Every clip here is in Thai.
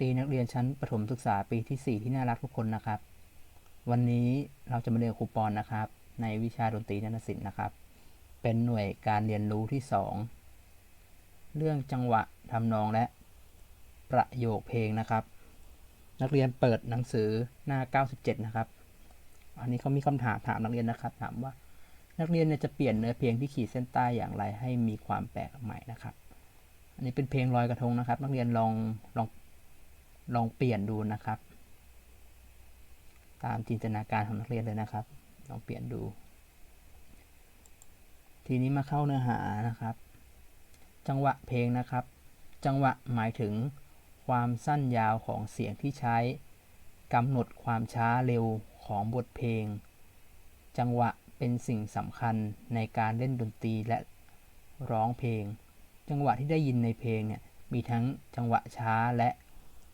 ตรีนักเรียนชั้นประถมศึกษาปีที่ 4 ที่น่ารักทุกคนนะครับ วันนี้เราจะมาเรียนครูปอนนะครับ ในวิชาดนตรีนาฏศิลป์นะครับ เป็นหน่วยการเรียนรู้ที่ 2 เรื่องจังหวะทำนองและประโยคเพลงนะครับ นักเรียนเปิดหนังสือหน้า 97 นะครับ อันนี้เขามีคำถามถามนักเรียนนะครับ ถามว่านักเรียนจะเปลี่ยนเนื้อเพลงที่ขีดเส้นใต้อย่างไรให้มีความแปลกใหม่นะครับ อันนี้เป็นเพลงลอยกระทงนะครับ นักเรียนลองลอง ลองเปลี่ยนดูนะครับ ตามจินตนาการของนักเรียนเลยนะครับ ลองเปลี่ยนดู ทีนี้มาเข้าเนื้อหานะครับ จังหวะเพลงนะครับ จังหวะหมายถึงความสั้นยาวของเสียงที่ใช้กำหนดความช้าเร็วของบทเพลง จังหวะเป็นสิ่งสำคัญในการเล่นดนตรีและร้องเพลง จังหวะที่ได้ยินในเพลงเนี่ยมีทั้งจังหวะช้าและ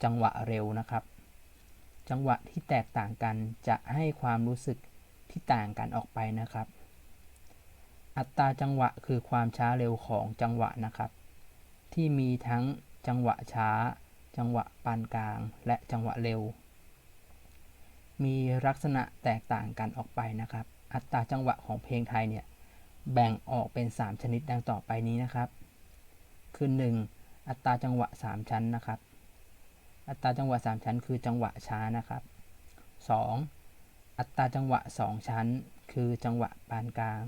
จังหวะเร็วนะครับ จังหวะที่แตกต่างกันจะให้ความรู้สึกที่ต่างกันออกไปนะครับ อัตราจังหวะคือความช้าเร็วของจังหวะนะครับ ที่มีทั้งจังหวะช้า จังหวะปานกลาง และจังหวะเร็ว มีลักษณะแตกต่างกันออกไปนะครับ อัตราจังหวะของเพลงไทยเนี่ยแบ่งออกเป็น 3 ชนิดดังต่อไปนี้นะครับ คือ 1. อัตราจังหวะ 3 ชั้นนะครับ อัตราจังหวะ 3 ชั้น คือจังหวะช้านะครับ 2. อัตราจังหวะ 2 ชั้น คือจังหวะปานกลาง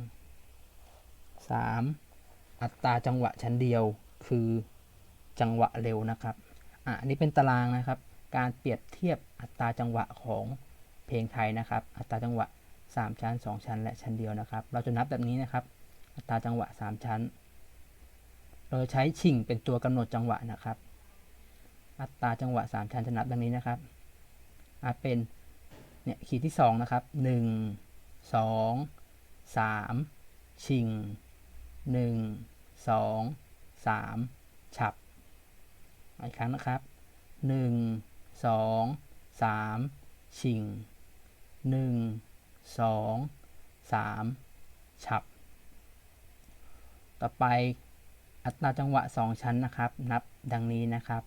3. อัตราจังหวะชั้นเดียว คือจังหวะเร็วนะครับอะอันนี้เป็นตารางนะครับ การเปรียบเทียบอัตราจังหวะของเพลงไทยนะครับ อัตราจังหวะ 3 ชั้น 2 ชั้น และชั้นเดียวนะครับ เราจะนับแบบนี้นะครับ อัตราจังหวะ 3 ชั้น เราใช้ชิ่งเป็นตัวกำหนดจังหวะนะครับ อัตราจังหวะ 3 ชั้นจะนับดังนี้นะครับอาจเป็นเนี่ยขีดที่ 2 นะครับ 1 2 3 ชิง 1 2 3 ฉับ อีกครั้งนะครับ 1 2 3 ชิง 1 2 3 ฉับ ต่อไปอัตราจังหวะ 2 ชั้นนะครับ นับดังนี้นะครับ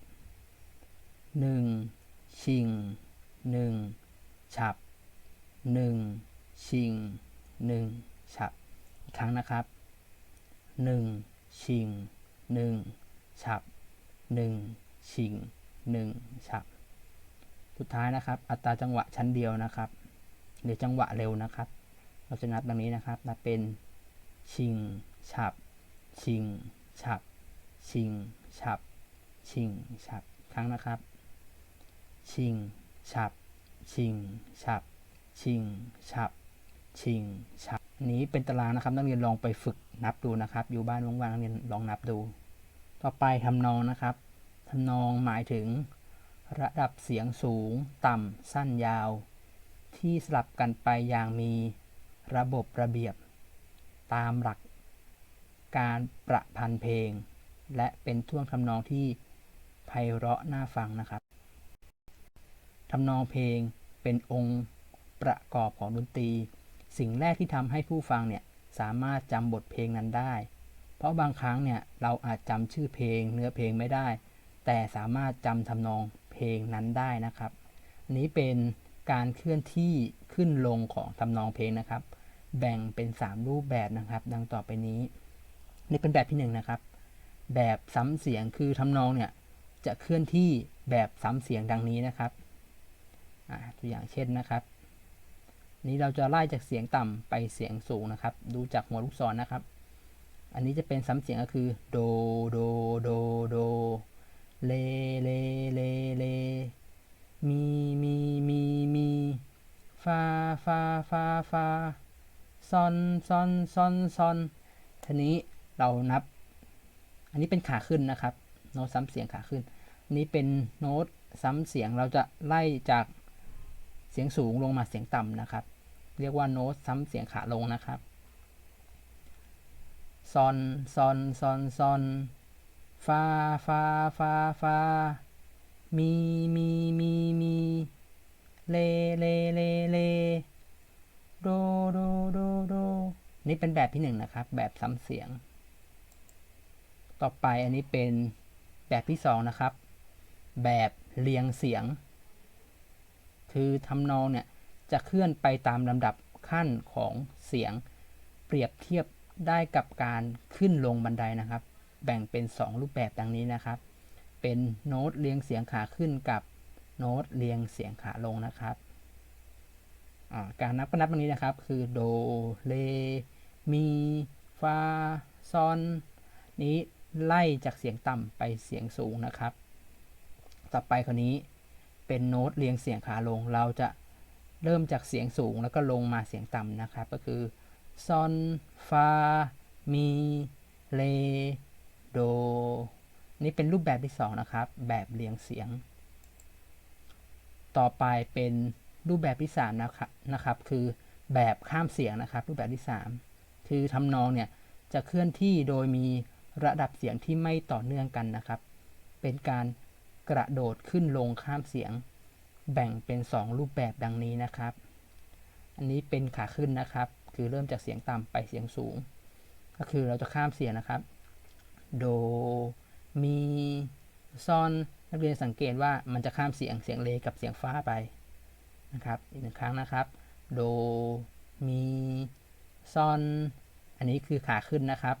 1ชิง1ฉับ1ชิง1ฉับอีกครั้งนะครับ1ชิง1ฉับ1ชิง1ฉับ สุดท้ายนะครับ อัตราจังหวะชั้นเดียวนะครับหรือจังหวะเร็วนะครับ เราจะนับดังนี้นะครับนับเป็นชิงฉับ ชิงฉับ ชิงฉับ ชิงฉับครั้งนะครับ ชิง ฉับ ชิง ฉับ ชิง ฉับ ชิง ฉับนนี้เป็นตารางนะครับ นักเรียนลองไปฝึกนับดูนะครับ อยู่บ้านว่างๆนักเรียนลองนับดู ต่อไปทำนองนะครับทำนองหมายถึง ระดับเสียงสูง ต่ำ สั้นยาว ที่สลับกันไปอย่างมีระบบระเบียบ ตามหลัก การประพันธ์เพลง และเป็นท่วงทำนองที่ไพเราะน่าฟังนะครับ ทำนองเพลงเป็นองค์ประกอบของดนตรี สิ่งแรกที่ทำให้ผู้ฟังเนี่ยสามารถจำบทเพลงนั้นได้ เพราะบางครั้งเนี่ยเราอาจจำชื่อเพลง เนื้อเพลงไม่ได้ แต่สามารถจำทำนองเพลงนั้นได้นะครับนนี้เป็นการเคลื่อนที่ขึ้นลงของทำนองเพลงนะครับ แบ่งเป็น 3 รูปแบบนะครับ ดังต่อไปนี้ นี่เป็นแบบที่1นงนะครับ แบบซ้ำเสียงคือทำนองเนี่ยจะเคลื่อนที่แบบซ้ำเสียงดังนี้นะครับ ตัวอย่างเช่นนะครับ นี้เราจะไล่จากเสียงต่ำไปเสียงสูงนะครับ ดูจากหัวลูกศรนนะครับ อันนี้จะเป็นซ้ำเสียงก็คือโดโดโดโดเลเลเลเลมีมีมีมีฟาฟาฟาฟาซอนซอนซอนซอนทีนี้เรานับ อันนี้เป็นขาขึ้นนะครับ โน้ตซ้ำเสียงขาขึ้นนนี้เป็นโน้ตซ้ำเสียงเราจะไล่จาก เสียงสูงลงมาเสียงต่ำนะครับ เรียกว่าโน้ตซ้ำเสียงขาลงนะครับซอนซอนซอนซอนฟาฟาฟาฟามีมีมีมีเลเลเลเลโดโดโดโดนี่เป็นแบบที่หนึ่งนะครับ แบบซ้ำเสียง ต่อไปอันนี้เป็นแบบที่สองนะครับ แบบเรียงเสียง คือทำนองเนี่ยจะเคลื่อนไปตามลำดับขั้นของเสียงเปรียบเทียบได้กับการขึ้นลงบันไดนะครับ แบ่งเป็น 2 รูปแบบดังนี้นะครับ เป็นโน้ตเรียงเสียงขาขึ้นกับโน้ตเรียงเสียงขาลงนะครับ การนับก็นับดังนี้นะครับ คือโดเรมีฟาซอนนี้ไล่จากเสียงต่ำไปเสียงสูงนะครับ ต่อไปคราวนี้ เป็นโน้ตเรียงเสียงขาลง เราจะเริ่มจากเสียงสูงแล้วก็ลงมาเสียงต่ำนะครับ ก็คือซอนฟามีเลโดนี่เป็นรูปแบบที่2นะครับ แบบเรียงเสียง ต่อไปเป็นรูปแบบที่3นะครับนะครับ คือแบบข้ามเสียงนะครับ รูปแบบที่ 3 คือทำนองเนี่ยจะเคลื่อนที่โดยมีระดับเสียงที่ไม่ต่อเนื่องกันนะครับ เป็นการ กระโดดขึ้นลงข้ามเสียง แบ่งเป็น 2 รูปแบบดังนี้นะครับ อันนี้เป็นขาขึ้นนะครับ คือเริ่มจากเสียงต่ำไปเสียงสูง ก็คือเราจะข้ามเสียงนะครับ โด มี ซอน นักเรียนสังเกตว่ามันจะข้ามเสียงเสียงเลกับเสียงฟ้าไปนะครับ อีกหนึ่งครั้งนะครับ โด มี ซอน อันนี้คือขาขึ้นนะครับ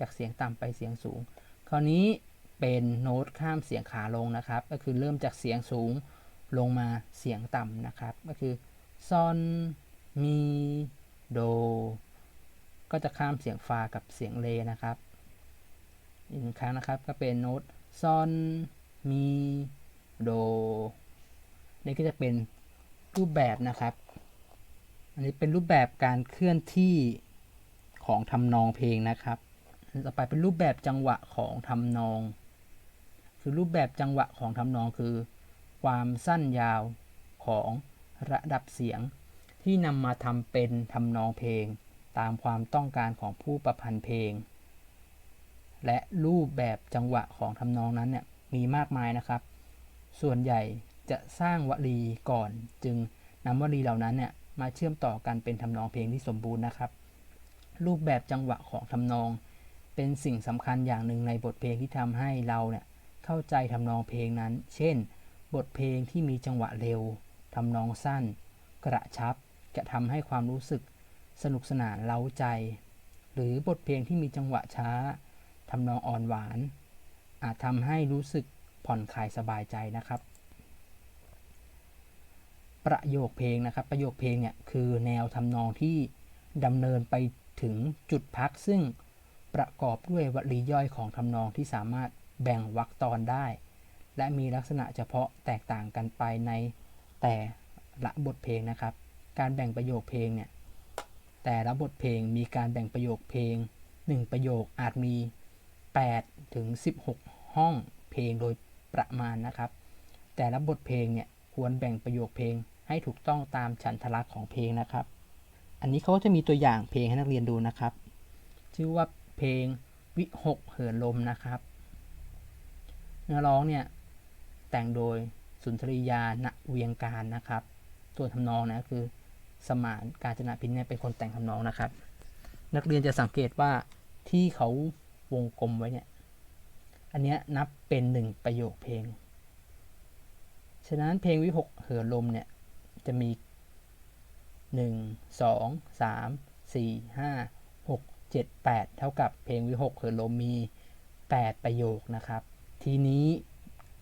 จากเสียงต่ำไปเสียงสูง คราวนี้ เป็นโน้ตข้ามเสียงขาลงนะครับ ก็คือเริ่มจากเสียงสูงลงมาเสียงต่ำนะครับ ก็คือซอนมีโด ก็จะข้ามเสียงฟากับเสียงเลนะครับอีกหนึ่งครั้งนะครับก็เป็นโน้ตซอนมีโดนี่ก็จะเป็นรูปแบบนะครับ อันนี้เป็นรูปแบบการเคลื่อนที่ของทำนองเพลงนะครับ ต่อไปเป็นรูปแบบจังหวะของทำนอง คือรูปแบบจังหวะของทำนองคือ ความสั้นยาวของระดับเสียง ที่นำมาทำเป็นทำนองเพลง ตามความต้องการของผู้ประพันธ์เพลง และรูปแบบจังหวะของทำนองนั้นเนี่ยมีมากมายนะครับ ส่วนใหญ่จะสร้างวลีก่อน จึงนำวลีเหล่านั้นเนี่ยมาเชื่อมต่อกันเป็นทำนองเพลงที่สมบูรณ์นะครับ รูปแบบจังหวะของทำนอง เป็นสิ่งสำคัญอย่างหนึ่งในบทเพลงที่ทำให้เราเนี่ย เข้าใจทำนองเพลงนั้น เช่น บทเพลงที่มีจังหวะเร็วทำนองสั้น กระชับจะทำให้ความรู้สึกสนุกสนานเล้าใจ หรือบทเพลงที่มีจังหวะช้าทำนองอ่อนหวาน อาจทำให้รู้สึกผ่อนคลายสบายใจนะครับ ประโยคเพลงนะครับ ประโยคเพลงเนี่ยคือแนวทำนองที่ดำเนินไปถึงจุดพักซึ่งประกอบด้วยวลีย่อยของทำนองที่สามารถ แบ่งวรรคตอนได้ และมีลักษณะเฉพาะแตกต่างกันไปในแต่ละบทเพลงนะครับ การแบ่งประโยคเพลงเนี่ยแต่ละบทเพลงมีการแบ่งประโยคเพลง 1 ประโยคอาจมี8ถึง16 ห้องเพลงโดยประมาณนะครับ แต่ละบทเพลงเนี่ยควรแบ่งประโยคเพลงให้ถูกต้องตามฉันทลักษณ์ของเพลงนะครับ อันนี้เขาก็จะมีตัวอย่างเพลงให้นักเรียนดูนะครับ ชื่อว่าเพลงวิหกเหินลมนะครับ นื้อร้องเนี่ยแต่งโดยสุนทรียาณเวียงการนะครับ ตัวทำนองนะคือสมานการจนาพินเนี่ยเป็นคนแต่งทำนองนะครับ นักเรียนจะสังเกตว่าที่เขาวงกลมไว้เนี่ยอันเนี้ยนับเป็นหนึ่งประโยคเพลง ฉะนั้นเพลงวิหกเหินลมเนี่ยจะมี 1 2 3 4 5 6 7 8 เท่ากับเพลงวิหกเหินลมมี 8 ประโยคนะครับ ทีนี้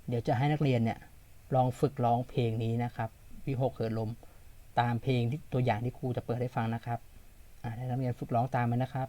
เดี๋ยวจะให้นักเรียนเนี่ยลองฝึกร้องเพลงนี้นะครับวิหกเหินลม ตามเพลงที่ตัวอย่างที่ครูจะเปิดให้ฟังนะครับให้นักเรียนฝึกร้องตามมันนะครับ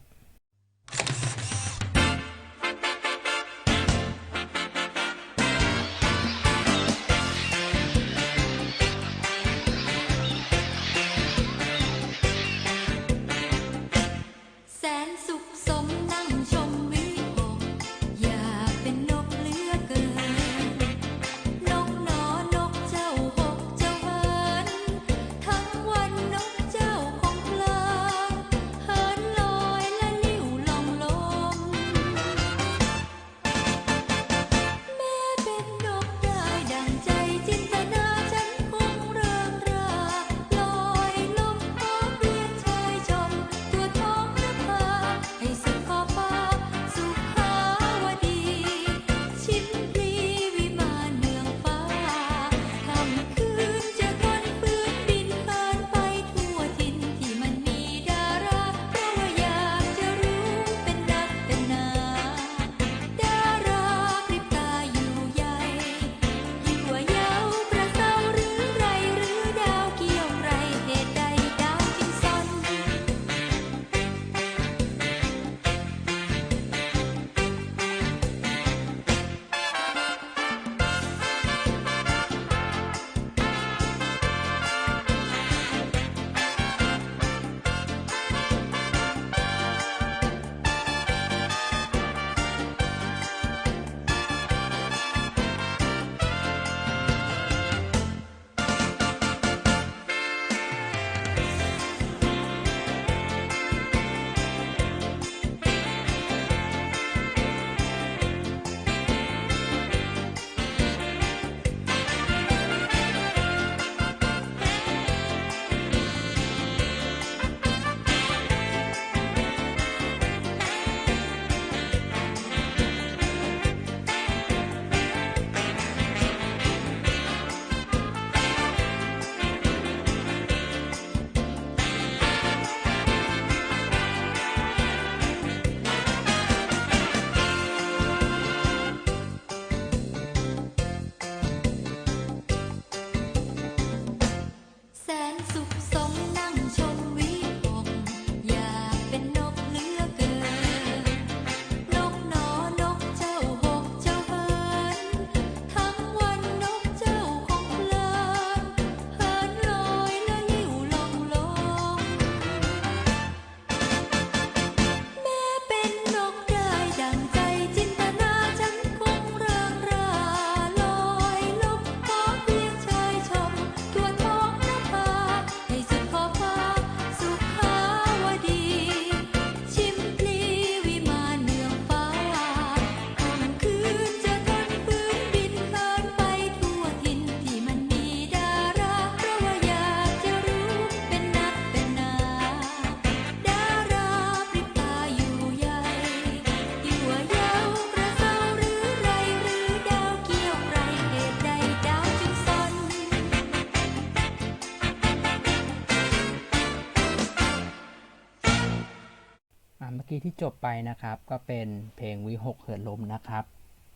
กี้ที่จบไปนะครับ ก็เป็นเพลงวิหกเหินลมนะครับ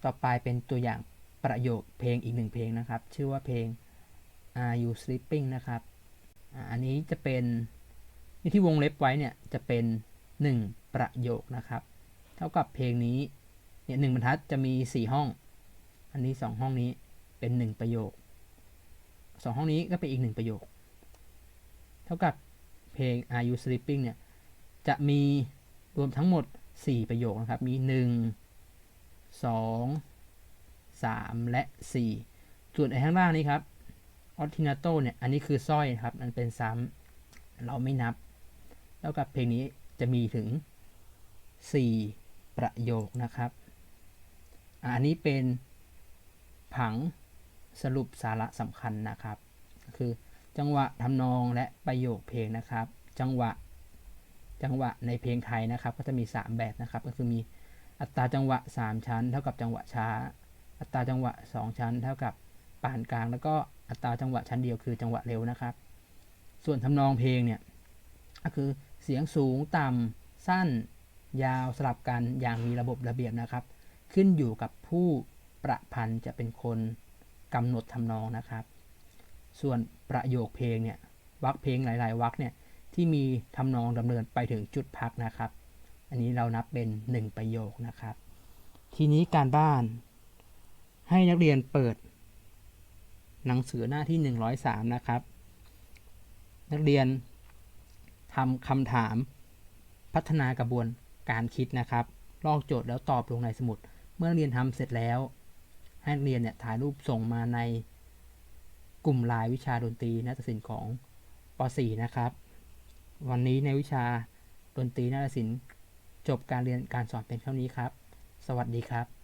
ต่อไปเป็นตัวอย่างประโยคเพลงอีกหนึ่งเพลงนะครับ ชื่อว่าเพลง Are You Sleeping นะครับ อันนี้จะเป็นนี่ที่วงเล็บไว้เนี่ยจะเป็น 1 ประโยคนะครับ เท่ากับเพลงนี้เนี่ยหนึ่งบรรทัดจะมี 4 ห้อง อันนี้ 2 ห้องนี้เป็น 1 ประโยค 2 ห้องนี้ก็เป็นอีก 1 ประโยค เท่ากับเพลง Are You Sleeping เนี่ยจะมี รวมทั้งหมด 4 ประโยคนะครับ มี 1 2 3 และ 4 ส่วนไอ้ข้างล่างนี้ครับออ t ตินาโตเนี่ย อันนี้คือสร้อยครับ มันเป็นซ้ำเราไม่นับ แล้วกับเพลงนี้จะมีถึง 4 ประโยคนะครับ อันนี้เป็นผังสรุปสาระสำคัญนะครับ คือจังหวะทำนองและประโยคเพลงนะครับ จังหวะ จังหวะในเพลงไทยนะครับ ก็จะมี 3 แบบนะครับ ก็คือมีอัตราจังหวะ 3 ชั้น เท่ากับจังหวะช้า อัตราจังหวะ 2 ชั้น เท่ากับปานกลาง แล้วก็อัตราจังหวะชั้นเดียวคือจังหวะเร็วนะครับ ส่วนทำนองเพลงเนี่ยก็คือเสียงสูงต่ำสั้น ยาวสลับกันอย่างมีระบบระเบียบนะครับ ขึ้นอยู่กับผู้ประพันธ์จะเป็นคนกำหนดทำนองนะครับ ส่วนประโยคเพลงเนี่ยวรรคเพลงหลาย ๆวรรคเนี่ย ที่มีทำนองดำเนินไปถึงจุดพักนะครับ อันนี้เรานับเป็น 1 ประโยคนะครับ ทีนี้การบ้าน ให้นักเรียนเปิด หนังสือหน้าที่ 103 นะครับ นักเรียนทำคำถามพัฒนากระบวนการคิดนะครับลอกโจทย์แล้วตอบลงในสมุด เมื่อนักเรียนทำเสร็จแล้ว ให้นักเรียนเนี่ยถ่ายรูปส่งมาในกลุ่มลน์วิชาดนตรีนาฏศิลป์ของป .4 นะครับ วันนี้ในวิชาดนตรีนาฏศิลป์จบการเรียนการสอนเป็นเท่านี้ครับ สวัสดีครับ